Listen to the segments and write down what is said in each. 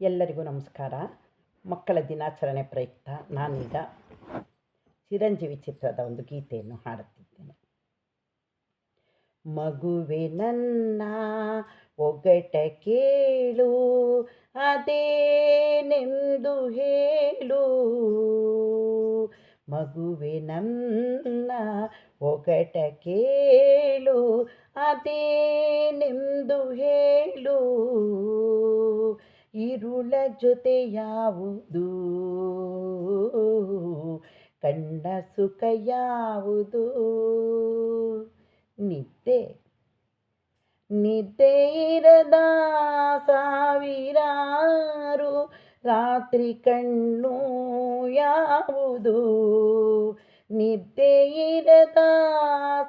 ಎಲ್ಲರಿಗೂ ನಮಸ್ಕಾರ. ಮಕ್ಕಳ ದಿನಾಚರಣೆ ಪ್ರಯುಕ್ತ ನಾನೀಗ ಚಿರಂಜೀವಿ ಚಿತ್ರದ ಒಂದು ಗೀತೆಯನ್ನು ಹಾಡುತ್ತಿದ್ದೇನೆ. ಮಗುವೆ ನನ್ನ ಒಗಟ ಕೇಳು ಅದೇನೆಂದು ಹೇಳು. ಮಗುವೆ ನನ್ನ ಒಗಟ ಕೇಳು ಅದೇನೆಂದು ಹೇಳು. ಇರುಳ ಜೊತೆ ಯಾವುದು? ಕಂಡ ಸುಖ ಯಾವುದು? ನಿದ್ದೆ. ನಿದ್ದೆ ಇರದ ಸಾವಿರಾರು ರಾತ್ರಿ ಕಣ್ಣು ಯಾವುದು? ನಿದ್ದೆ ಇರದ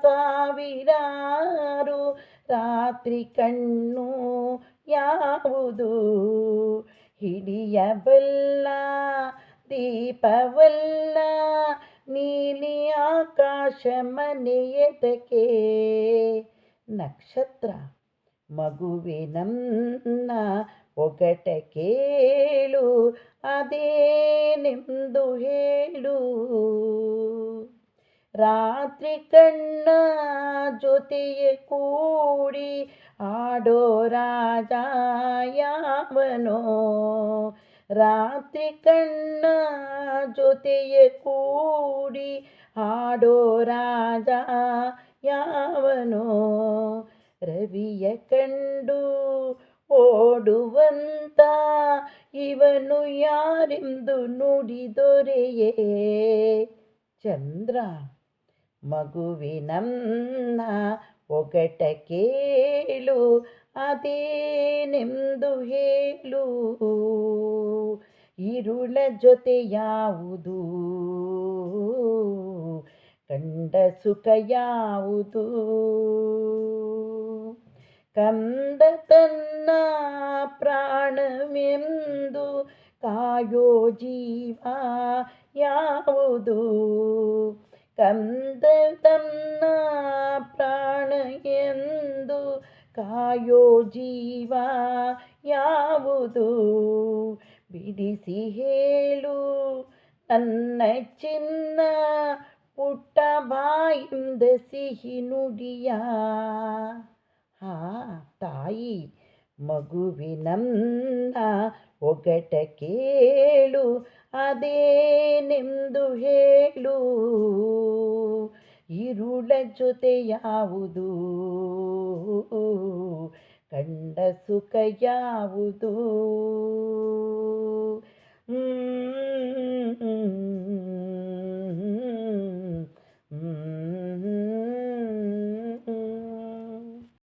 ಸಾವಿರಾರು ರಾತ್ರಿ ಕಣ್ಣು ಯಾವುದು? ಹಿಡಿಯಬಲ್ಲ, ದೀಪವಲ್ಲ, ನೀಲಿ ಆಕಾಶ ಮನೆಯದಕ್ಕೆ. ನಕ್ಷತ್ರ ಮಗುವಿನನ್ನ ಒಗಟ ಕೇಳು ಅದೇನೆಂದು ಹೇಳು. ರಾತ್ರಿ ಕಣ್ಣ ಜೊತೆಯ ಕೂಡಿ, ಆಡೋ ರಾಜ ಯಾವನೋ ರಾತ್ರಿ ಕಣ್ಣ ಜೊತೆಯೇ ಕೂಡಿ ಹಾಡೋ ರಾಜ ಯಾವನೋ? ರವಿಯ ಕಂಡು ಓಡುವಂತ ಇವನು ಯಾರೆಂದು ನುಡಿದೊರೆಯೇ ಚಂದ್ರ ಮಗುವಿನ ಒಗಟ ಕೇಳು. ಅದೇನೆಂದು ಹೇಳು? ಇರುಳ ಜೊತೆ ಯಾವುದು ಕಂಡ ಸುಖ ಯಾವುದು ಕಂದ ತನ್ನ ಪ್ರಾಣವೆಂದು ಕಾಯೋ ಜೀವ ಯಾವುದು? ಕಂದ ತನ್ನ ಕಾಯೋ ಜೀವ ಯಾವುದು? ಬಿಡಿಸಿ ಹೇಳು, ನನ್ನ ಚಿನ್ನ ಪುಟ್ಟ ಬಾಯಿಂದ ಸಿಹಿ ನುಡಿಯ? ಹಾ, ತಾಯಿ ಮಗುವಿನಂದ ಒಗಟ ಕೇಳು ಅದೇನೆಂದು ಹೇಳು. ಇರುಳ ಜೊತೆ ಯಾವುದು? ಕಂಡ ಸುಖ ಯಾವುದು